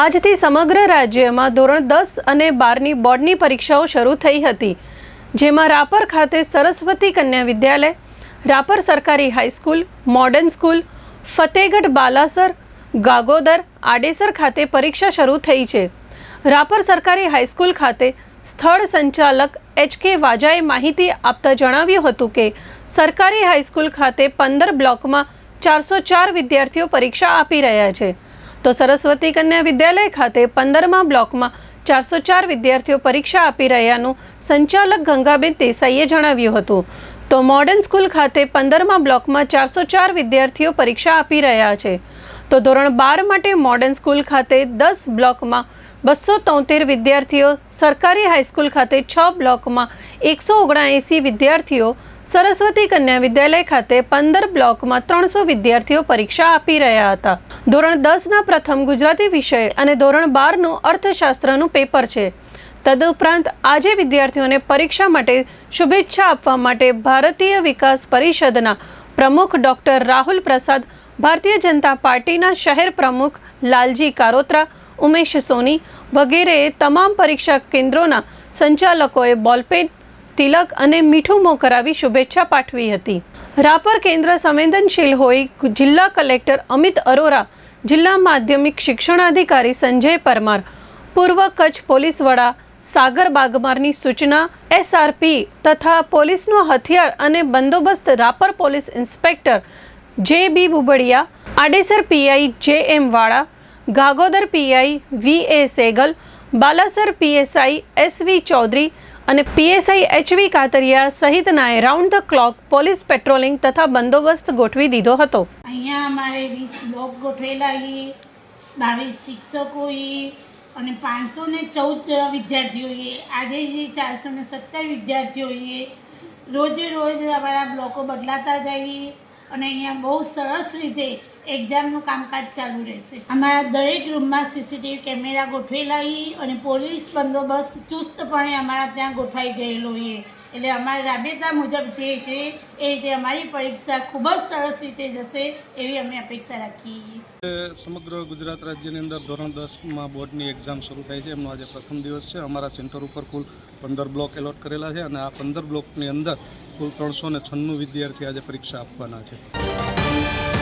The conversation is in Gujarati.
આજથી સમગ્ર રાજ્યમાં ધોરણ દસ અને બારની બોર્ડની પરીક્ષાઓ શરૂ થઈ હતી, જેમાં રાપર ખાતે સરસ્વતી કન્યા વિદ્યાલય, રાપર સરકારી high school, modern school, Fategadh Balasar, Gagodar, Adesar ખાતે પરીક્ષા શરૂ થઈ છે. રાપર સરકારી હાઈસ્કૂલ ખાતે સ્થળ સંચાલક એચ કે વાજાએ માહિતી આપતા જણાવ્યું હતું કે, સરકારી હાઈસ્કૂલ ખાતે પંદર બ્લોકમાં ચારસો ચાર વિદ્યાર્થીઓ પરીક્ષા આપી રહ્યા છે. તો સરસ્વતી કન્યા વિદ્યાલય ખાતે પંદરમા બ્લોકમાં ચારસો ચાર વિદ્યાર્થીઓ પરીક્ષા આપી રહ્યાનું સંચાલક ગંગાબેન દેસાઈએ જણાવ્યું હતું. તો મોડર્ન સ્કૂલ ખાતે પંદરમા બ્લોકમાં ચારસો ચાર વિદ્યાર્થીઓ પરીક્ષા આપી રહ્યા છે. તો ધોરણ બાર માટે મોડર્ન સ્કૂલ ખાતે દસ બ્લોકમાં બસો તોતેર વિદ્યાર્થીઓ, સરકારી હાઈસ્કૂલ ખાતે છ બ્લોકમાં એકસો ઓગણએંસી વિદ્યાર્થીઓ સરસ્વતી કન્યા વિદ્યાલય ખાતે પંદર બ્લોકમાં ત્રણસો વિદ્યાર્થીઓ પરીક્ષા આપી રહ્યા હતા. ધોરણ દસના પ્રથમ ગુજરાતી વિષય અને ધોરણ બારનું અર્થશાસ્ત્રનું પેપર છે. તદુપરાંત આજે વિદ્યાર્થીઓને પરીક્ષા માટે શુભેચ્છા આપવા માટે ભારતીય વિકાસ પરિષદના પ્રમુખ ડૉક્ટર રાહુલ પ્રસાદ, ભારતીય જનતા પાર્ટીના શહેર પ્રમુખ લાલજી કારોત્રા, ઉમેશ સોની વગેરેએ તમામ પરીક્ષા કેન્દ્રોના સંચાલકોએ બોલપેન તિલક અને મીઠું મોં કરાવી શુભેચ્છા પાઠવી હતી. રાપર કેન્દ્ર સંવેદનશીલ હોય જિલ્લા કલેક્ટર અમિત અરોરા, જિલ્લા માધ્યમિક શિક્ષણાધિકારી સંજય પરમાર, પૂર્વ કચ્છ પોલીસ વડા સાગર બાગમારની સૂચના, એસઆરપી તથા પોલીસનો હથિયાર અને બંદોબસ્ત રાપર પોલીસ ઇન્સ્પેક્ટર જે બી Bubadiya, Adesar PI J M Vala, Gagodar PI V A Segal Balasar PSI S V Chaudhary અને PSI HV Katariya સહિતનાએ round the clock police patrolling તથા બંદોબસ્ત ગોઠવી દીધો હતો. અહીંયા અમારે વીસ બ્લોક ગોઠવેલા છે બાવીસ શિક્ષકો અને પાંચસો ને ચૌદ વિદ્યાર્થીઓ આજે ચારસો ને સત્તર વિદ્યાર્થીઓ રોજે રોજ અમારા બ્લોકો બદલાતા જાય અને અહીંયા બહુ સરસ રીતે એક્ઝામનું કામકાજ ચાલુ રહેશે. અમારા દરેક રૂમમાં સીસીટીવી કેમેરા ગોઠવેલા છે અને પોલીસ બંદોબસ્ત ચુસ્તપણે અમારા ત્યાં ગોઠવાઈ ગયેલો હોઈએ એટલે અમારા રાબેતા મુજબ જે છે, એ રીતે અમારી પરીક્ષા ખૂબ જ સરસ રીતે જશે એવી અમે અપેક્ષા રાખીએ સમગ્ર ગુજરાત રાજ્યની અંદર ધોરણ દસમાં બોર્ડની એક્ઝામ શરૂ થાય છે. એમનો આજે પ્રથમ દિવસ છે. અમારા સેન્ટર ઉપર કુલ પંદર બ્લોક એલોટ કરેલા છે અને આ પંદર બ્લોકની અંદર કુલ ત્રણસો ને છન્નું વિદ્યાર્થી આજે પરીક્ષા આપવાના છે.